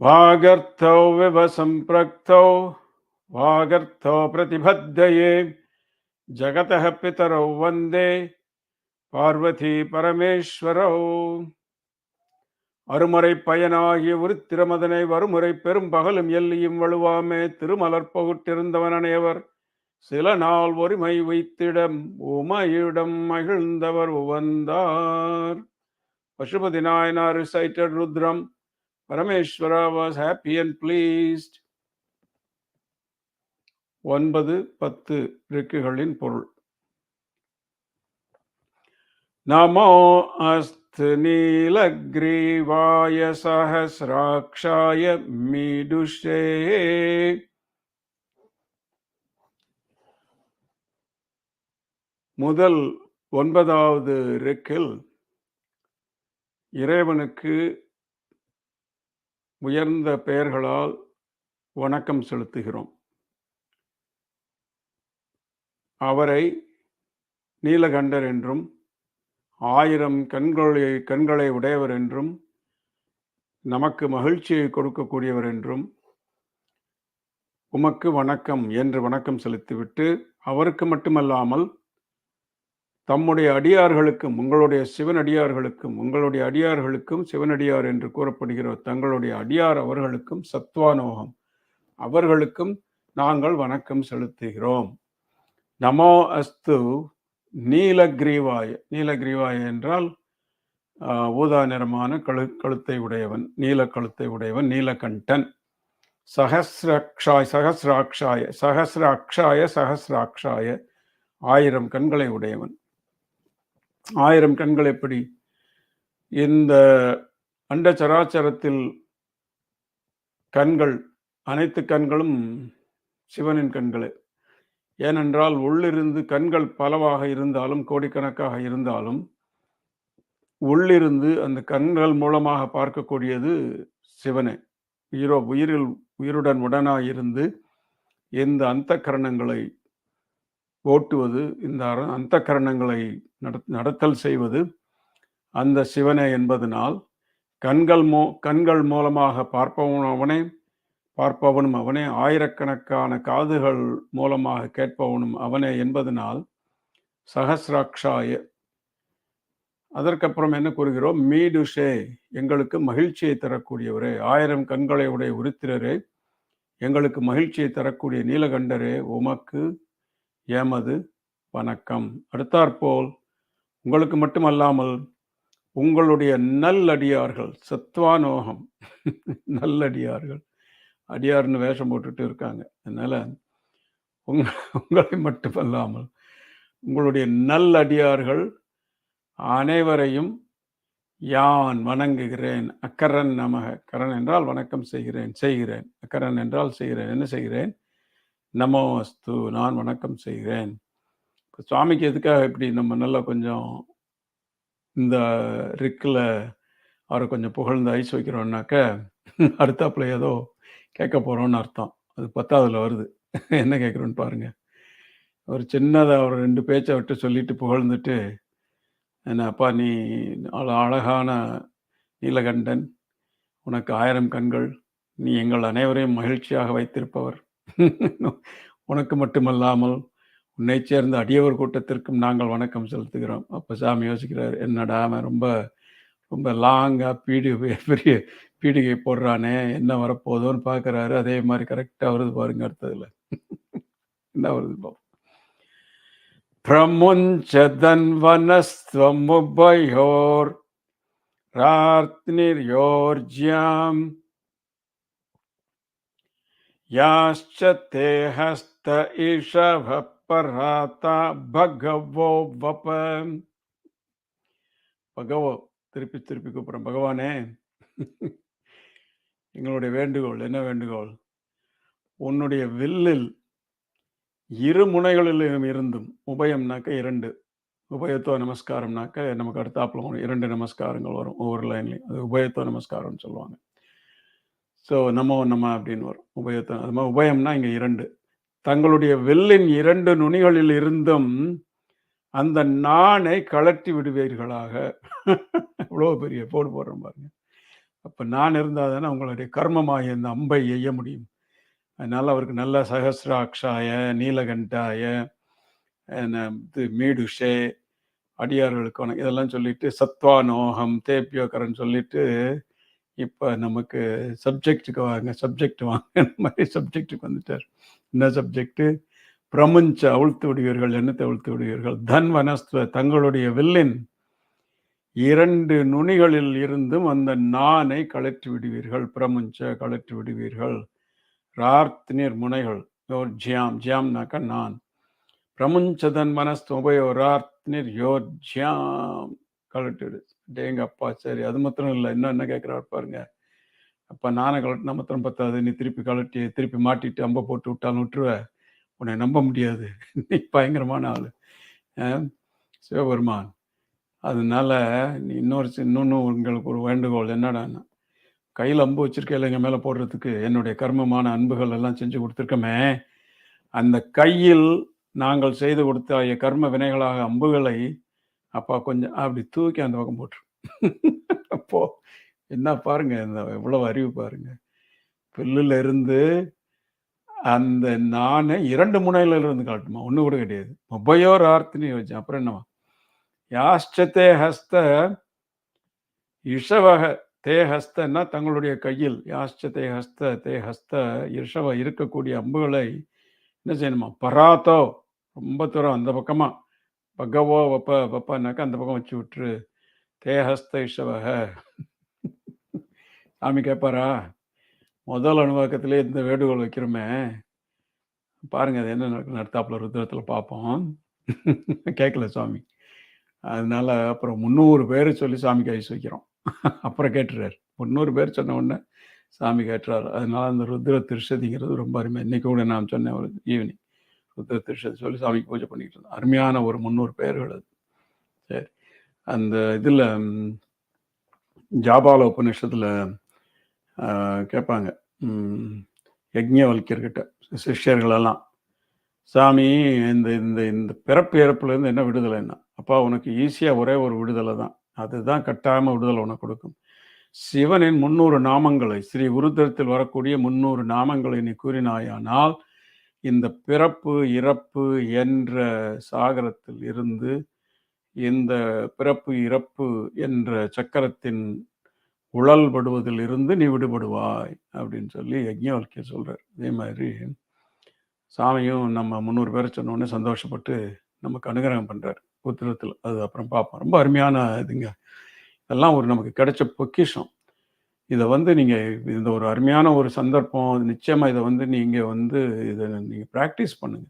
वागर्थौ विव सम्पृक्तौ वागर्थौ प्रतिबद्धये जगतः पितरौ वन्दे பார்வதி பரமேஸ்வரோ அருமறை பயனாகிய ஒரு திருமதனை வருமுறை பெரும் பகலும் எல்லியும் வலுவாமே திருமலர் பகுட்டிருந்தவன் அனைவர் சில நாள் ஒருமை வைத்திடம் உமையிடம் மகிழ்ந்தவர் உவந்தார் Pasupathi Nayanar recited Rudram Parameswara was happy and pleased. ஒன்பது பத்து ரிக்குகளின் பொருள். நமோ அஸ்து நீலக்ரீவாய சஹசிராட்சாய மீடுஷே முதல் ஒன்பதாவது ரெக்கில் இறைவனுக்கு உயர்ந்த பெயர்களால் வணக்கம் செலுத்துகிறோம். அவரை நீலகண்டர் என்றும் ஆயிரம் கண்களை கண்களை உடையவர் என்றும் நமக்கு மகிழ்ச்சியை கொடுக்கக்கூடியவர் என்றும் உமக்கு வணக்கம் என்று வணக்கம் செலுத்திவிட்டு அவருக்கு மட்டுமல்லாமல் தம்முடைய அடியார்களுக்கும் உங்களுடைய சிவனடியார்களுக்கும் உங்களுடைய அடியார்களுக்கும் சிவனடியார் என்று கூறப்படுகிற தங்களுடைய அடியார் அவர்களுக்கும் சத்வானோகம். அவர்களுக்கும் நாங்கள் வணக்கம் செலுத்துகிறோம். நமோ அஸ்து நீலகிரீவாய. நீலகிரீவாய என்றால் ஊதா நிறமான கழு கழுத்தை உடையவன் நீல கழுத்தை உடையவன் நீலகண்டன். சஹசிராட்சாய் சஹசிராட்சாய சஹசிராட்சாய சஹசிராட்சாய ஆயிரம் கண்களை உடையவன். ஆயிரம் கண்கள் எப்படி? இந்த அண்ட சராச்சரத்தில் கண்கள் அனைத்து கண்களும் சிவனின் கண்களே. ஏனென்றால் உள்ளிருந்து கண்கள் பலவாக இருந்தாலும் கோடிக்கணக்காக இருந்தாலும் உள்ளிருந்து அந்த கண்கள் மூலமாக பார்க்கக்கூடியது சிவனே. உயிரோ உயிரில் உயிருடன் உடனாக இருந்து இந்த அந்த கரணங்களை ஓட்டுவது இந்த அந்த கரணங்களை நடத்தல் செய்வது அந்த சிவனே என்பதனால் கண்கள் மோ கண்கள் மூலமாக பார்ப்பவன் அவனே பார்ப்பவனும் அவனே ஆயிரக்கணக்கான காதுகள் மூலமாக கேட்பவனும் அவனே என்பதனால் சஹசிராட்சாய அதற்கப்புறம் என்ன கூறுகிறோம்? மீடுஷே எங்களுக்கு மகிழ்ச்சியை தரக்கூடியவரே ஆயிரம் கண்களை உடைய உருத்திரரே எங்களுக்கு மகிழ்ச்சியை தரக்கூடிய நீலகண்டரே உமக்கு எமது வணக்கம். அடுத்தாற்போல் உங்களுக்கு மட்டுமல்லாமல் உங்களுடைய நல்லடியார்கள் சத்வானோகம் நல்லடியார்கள் அடியார்னு வேஷம் போட்டுட்டு இருக்காங்க. அதனால் உங்க உங்களை மட்டுமல்லாமல் உங்களுடைய நல்லடியார்கள் அனைவரையும் யான் வணங்குகிறேன். அக்கரன் நமக. கரன் என்றால் வணக்கம் செய்கிறேன் செய்கிறேன். அக்கரன் என்றால் செய்கிறேன். என்ன செய்கிறேன்? நமோ அஸ்து நான் வணக்கம் செய்கிறேன். இப்போ சுவாமிக்கு எதுக்காக இப்படி நம்ம நல்லா கொஞ்சம் இந்த ரிக்கில் அவரை கொஞ்சம் புகழ்ந்து ஐஸ் வைக்கிறோம்னாக்க அடுத்தாப்புல ஏதோ கேட்க போகிறோம்னு அர்த்தம். அது பத்தாவதுல வருது. என்ன கேட்குறோன்னு பாருங்கள் ஒரு சின்னதாக ஒரு ரெண்டு பேச்சை விட்டு சொல்லிட்டு புகழ்ந்துட்டு என்ன அப்பா நீ அழகான நீலகண்டன் உனக்கு ஆயிரம் கண்கள் நீ எங்கள் அனைவரையும் மகிழ்ச்சியாக வைத்திருப்பவர். உனக்கு மட்டுமல்லாமல் உன்னை சேர்ந்த அடியவர் கூட்டத்திற்கும் நாங்கள் வணக்கம் செலுத்துகிறோம். அப்போ சாமி யோசிக்கிறார் என்னடா அவன் ரொம்ப ரொம்ப லாங்காக பீடி பெரிய பீடிகை போடுறானே என்ன வரப்போதோன்னு பார்க்குறாரு அதே மாதிரி கரெக்டாக வருது பாருங்க அடுத்ததில். என்ன வருது பாப்போம். பிரமுஞ்சதன்வனஸ்துவமுபயோர் ரார்த்னிர்யோர்ஜியாம் யாச்ச தேஹஸ்த ஈஷவ பராத்தா பகவோ வப பகவோ திருப்பி திருப்பி கூப்பிட்றேன். பகவானே எங்களுடைய வேண்டுகோள் என்ன வேண்டுகோள்? உன்னுடைய வில்லில் இரு முனைகளிலும் இருந்தும் உபயம்னாக்க இரண்டு. உபயத்துவ நமஸ்காரம்னாக்க நமக்கு அடுத்தாப்புல இரண்டு நமஸ்காரங்கள் வரும் ஒவ்வொரு லைன்லையும் அது உபயத்துவ நமஸ்காரம்னு சொல்லுவாங்க. ஸோ நமோ நம அப்படின்னு வரும். உபயத்தன் அது மாதிரி உபயம்னா இங்கே இரண்டு. தங்களுடைய வெள்ளின் இரண்டு நுனிகளில் இருந்தும் அந்த நாணை கலட்டி விடுவீர்களாக. இவ்வளோ பெரிய போடு போடுறோம் பாருங்க. அப்போ நான் இருந்தால் தானே உங்களுடைய கர்மமாக இந்த அம்பை எய்ய முடியும். அதனால் அவருக்கு நல்ல சகசிராட்சாய நீலகண்டாய இது மீடுஷே அடியார்களுக்கு இதெல்லாம் சொல்லிட்டு சத்வானோகம் தேப்பியோகரன் சொல்லிட்டு இப்போ நமக்கு சப்ஜெக்டுக்கு வாங்க சப்ஜெக்ட் வாங்க இந்த மாதிரி சப்ஜெக்ட்டுக்கு வந்துட்டார். என்ன சப்ஜெக்ட்டு பிரபஞ்ச அவிழ்த்து விடுவீர்கள் என்னத்தை அவிழ்த்து விடுவீர்கள்? தன் வனஸ்துவ தங்களுடைய வில்லின் இரண்டு நுனிகளில் இருந்தும் அந்த நானை கழற்றி விடுவீர்கள் பிரமுஞ்ச கழற்றி விடுவீர்கள். ரார்த்னிர் முனைகள் யோர் ஜியாம் ஜியாம்னாக்கா நான். பிரபஞ்சதன் மனஸ்து உபயோரார்த்னிர் யோர் ஜியாம் கழட்டி விடு. டேங்க அப்பா சரி. அது மாத்திரம் இல்லை. இன்னும் என்ன கேட்குறாரு பாருங்க. அப்போ நானே கலட்டினா மாத்திரம் பத்தாது. நீ திருப்பி கழட்டி திருப்பி மாட்டிட்டு அம்பை போட்டு விட்டாலும் விட்டுருவ. உன்னை நம்ப முடியாது. நீ பயங்கரமான ஆள். சிவபெருமான் அதனால நீ இன்னொரு இன்னொன்று உங்களுக்கு ஒரு வேண்டுகோள். என்னடான்னா கையில் அம்பு வச்சிருக்கையில எங்கள் மேலே போடுறதுக்கு என்னுடைய கர்மமான அன்புகள் எல்லாம் செஞ்சு கொடுத்துருக்கமே. அந்த கையில் நாங்கள் செய்து கொடுத்த கர்ம வினைகளாக அம்புகளை அப்பா கொஞ்சம் அப்படி தூக்கி அந்த பக்கம் போட்டுரு. அப்போ என்ன பாருங்க இந்த எவ்வளவு அறிவு பாருங்க. பில்லுல இருந்து அந்த நானே இரண்டு முனையில இருந்து காட்டுமா? ஒன்று கூட கிடையாது. உபயோர் ஆர்த்தினி வச்சேன் அப்புறம் என்னவா யாஷ்டத்தே ஹஸ்த இஷவக தே ஹஸ்தன்னா தங்களுடைய கையில். யாஷ்ட ஹஸ்த தே ஹஸ்த இஷவ இருக்கக்கூடிய அம்புகளை என்ன செய்யணுமா? பராத்தோ. ரொம்ப தூரம் அந்த பக்கமாக பகவோ வப்ப வப்பனாக்கா அந்த பக்கம் வச்சு விட்டுரு. தே இஷவக சாமி கேட்பாரா முதல் அணுவாக்கத்திலே இந்த வேண்டுகோள் வைக்கிறோமே. பாருங்க அது என்ன நடக்கு நடத்தாப்புல ருத்ரத்தில் பார்ப்போம் கேட்கல சுவாமி அதனால அப்புறம் முந்நூறு பேர் சொல்லி சாமிக்கு ஐஸ் வைக்கிறோம் அப்புறம் கேட்டுறாரு. முந்நூறு பேர் சொன்ன உடனே சாமி கேட்டுறாரு. அதனால அந்த ருத்ர திருஷதிங்கிறது ரொம்ப அருமை. இன்னைக்கு கூட நான் சொன்னேன் ஒரு ஈவினிங். ருத்ர சொல்லி சாமிக்கு பூஜை பண்ணிக்கிட்டு இருந்தோம். அருமையான ஒரு முந்நூறு பேர்கள் அது. சரி. அந்த இதில் ஜாபால உபநிஷத்தில் கேட்பாங்க. ம், சிஷ்யர்களெல்லாம் சாமி இந்த இந்த இந்த பிறப்பு இறப்புலேருந்து என்ன விடுதலை என்ன அப்பா உனக்கு ஈஸியாக ஒரே ஒரு விடுதலை தான். அதுதான் கட்டாயமாக விடுதலை உனக்கு கொடுக்கும். சிவனின் முன்னூறு நாமங்களை ஸ்ரீ உருத்திரத்தில் வரக்கூடிய முன்னூறு நாமங்களை நீ கூறினாயானால் இந்த பிறப்பு இறப்பு என்ற சாகரத்தில் இருந்து இந்த பிறப்பு இறப்பு என்ற சக்கரத்தின் உழல்படுவதில் இருந்து நீ விடுபடுவாய் அப்படின்னு சொல்லி யஜ்ஞவல்கியர் சொல்கிறார் அதே மாதிரி சாமியும் நம்ம முந்நூறு பேரை சொன்னோடனே சந்தோஷப்பட்டு நமக்கு அனுகிரகம் பண்ணுறார் உத்திரத்தில் அது அப்புறம் பார்ப்போம். ரொம்ப அருமையான இதுங்க. இதெல்லாம் ஒரு நமக்கு கிடைச்ச பொக்கிஷம். இதை வந்து நீங்கள் இந்த ஒரு அருமையான ஒரு சந்தர்ப்பம் நிச்சயமாக இதை வந்து நீங்கள் வந்து இதை நீங்கள் ப்ராக்டிஸ் பண்ணுங்க.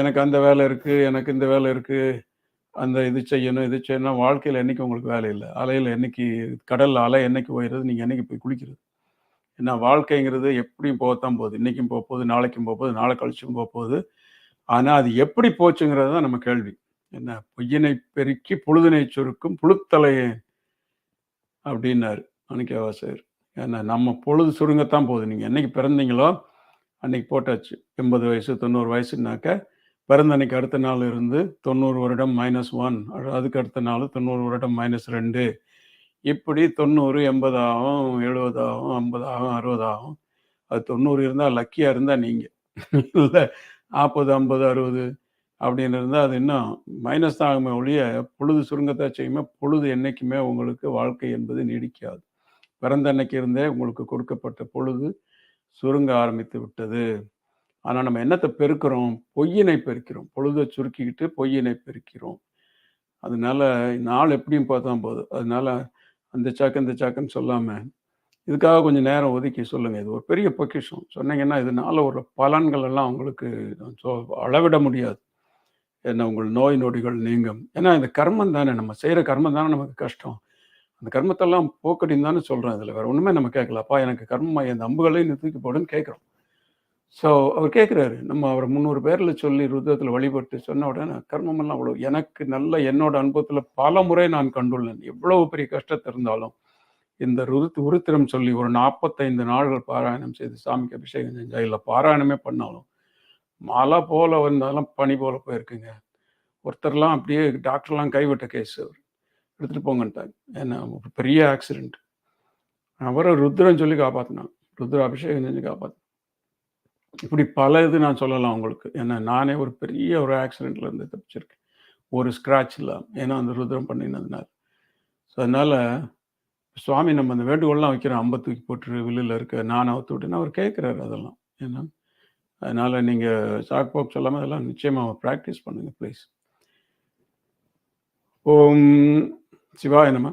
எனக்கு அந்த வேலை இருக்குது எனக்கு இந்த வேலை இருக்குது அந்த இது செய்யணும் இது செய்யணும் வாழ்க்கையில் என்றைக்கு உங்களுக்கு வேலை இல்லை? அலையில் என்னைக்கு கடலில் அலை என்னைக்கு போயிடுறது நீங்கள் என்னைக்கு போய் குளிக்கிறது? ஏன்னா வாழ்க்கைங்கிறது எப்படியும் போகத்தான் போகுது. இன்றைக்கும் போக போகுது நாளைக்கும் போக போகுது நாளை கழிச்சும் போக போகுது. ஆனால் அது எப்படி போச்சுங்கிறது தான் நம்ம கேள்வி. என்ன? பொய்யினை பெருக்கி புழுதினை சுருக்கும் புழுத்தலையே அப்படின்னாரு. மாணிக்கவாசர் ஏன்னா நம்ம பொழுது சுருங்கத்தான் போகுது. நீங்கள் என்றைக்கு பிறந்தீங்களோ அன்னைக்கு போட்டாச்சு. எண்பது வயசு தொண்ணூறு வயசுனாக்க பிறந்த அன்னைக்கு அடுத்த நாள் இருந்து தொண்ணூறு வருடம் மைனஸ் ஒன் அதுக்கு அடுத்த நாள் தொண்ணூறு வருடம் மைனஸ் ரெண்டு. இப்படி தொண்ணூறு எண்பதாகும் எழுபதாகும் ஐம்பதாகும் அறுபதாகும் அது தொண்ணூறு இருந்தால் லக்கியாக இருந்தால் நீங்கள் இல்லை நாற்பது ஐம்பது அறுபது அப்படின்னு இருந்தால் அது இன்னும் மைனஸ் தான் ஆகுமே ஒழிய பொழுது சுருங்கத்தான் செய்யுமே. பொழுது என்றைக்குமே உங்களுக்கு வாழ்க்கை என்பது நீடிக்காது. பிறந்த அன்னைக்கு இருந்தே உங்களுக்கு கொடுக்கப்பட்ட பொழுது சுருங்க ஆரம்பித்து விட்டது. ஆனால் நம்ம என்னத்தை பெருக்கிறோம்? பொய்யினை பெருக்கிறோம். பொழுதை சுருக்கிக்கிட்டு பொய்யினை பெருக்கிறோம். அதனால நாள் எப்படியும் பார்த்தா போதும் அதனால அந்த சாக்கு இந்த சாக்குன்னு சொல்லாமல் இதுக்காக கொஞ்சம் நேரம் ஒதுக்கி சொல்லுங்கள் இது ஒரு பெரிய பொக்கிஷம். சொன்னீங்கன்னா இதனால ஒரு பலன்கள் எல்லாம் உங்களுக்கு அளவிட முடியாது. என்ன உங்கள் நோய் நொடிகள் நீங்கும். ஏன்னா இந்த கர்மம் தானே. நம்ம செய்கிற கர்மம் தானே நமக்கு கஷ்டம். அந்த கர்மத்தெல்லாம் போக்கடின்னு தானே சொல்கிறேன் இதில். வேறு ஒன்றுமே நம்ம கேட்கல. அப்பா எனக்கு கர்மமா என் அம்புகளையும் நீ தூக்கி போடுன்னு கேட்குறோம். ஸோ அவர் கேட்குறாரு நம்ம அவரை முந்நூறு பேரில் சொல்லி ருதத்தில் வழிபட்டு சொன்ன உடனே கர்மமெல்லாம் அவ்வளோ எனக்கு நல்ல என்னோட அனுபவத்தில் பல முறை நான் கண்டுள்ளேன். எவ்வளவு பெரிய கஷ்டத்தை இருந்தாலும் இந்த ருத் உருத்திரம் சொல்லி ஒரு நாற்பத்தைந்து நாள்கள் பாராயணம் செய்து சாமிக்கு அபிஷேகம் செஞ்சா இல்லை பாராயணமே பண்ணாலும் மழை போல வந்தாலும் பனி போல போயிருக்குங்க. ஒருத்தர்லாம் அப்படியே டாக்டர்லாம் கைவிட்ட கேஸ் அவர். எடுத்துகிட்டு போங்கன்ட்டாங்க ஏன்னா பெரிய ஆக்சிடெண்ட் அவரை ருத்ரன் சொல்லி காப்பாற்றினான் ருத்ர அபிஷேகம் செஞ்சு காப்பாற்றினான் இப்படி பல இது நான் சொல்லலாம் உங்களுக்கு. ஏன்னா நானே ஒரு பெரிய ஒரு ஆக்சிடெண்ட்ல இருந்து தப்பிச்சிருக்கேன். ஒரு ஸ்க்ராட்ச் இல்லாமல் ஏன்னா அந்த ருத்ரம் பண்ணினதுனால. ஸோ அதனால் சுவாமி நம்ம அந்த வேண்டுகோள்லாம் வைக்கிறோம் அம்ப தூக்கி போட்டு வில்லில் இருக்க நான் அவுத்து விட்டுன்னு அவர் கேட்குறாரு அதெல்லாம். ஏன்னா அதனால் நீங்கள் சாக் போக் சொல்லாமல் அதெல்லாம் நிச்சயமாக ப்ராக்டிஸ் பண்ணுங்கள் ப்ளீஸ் ஓம் சிவாய நம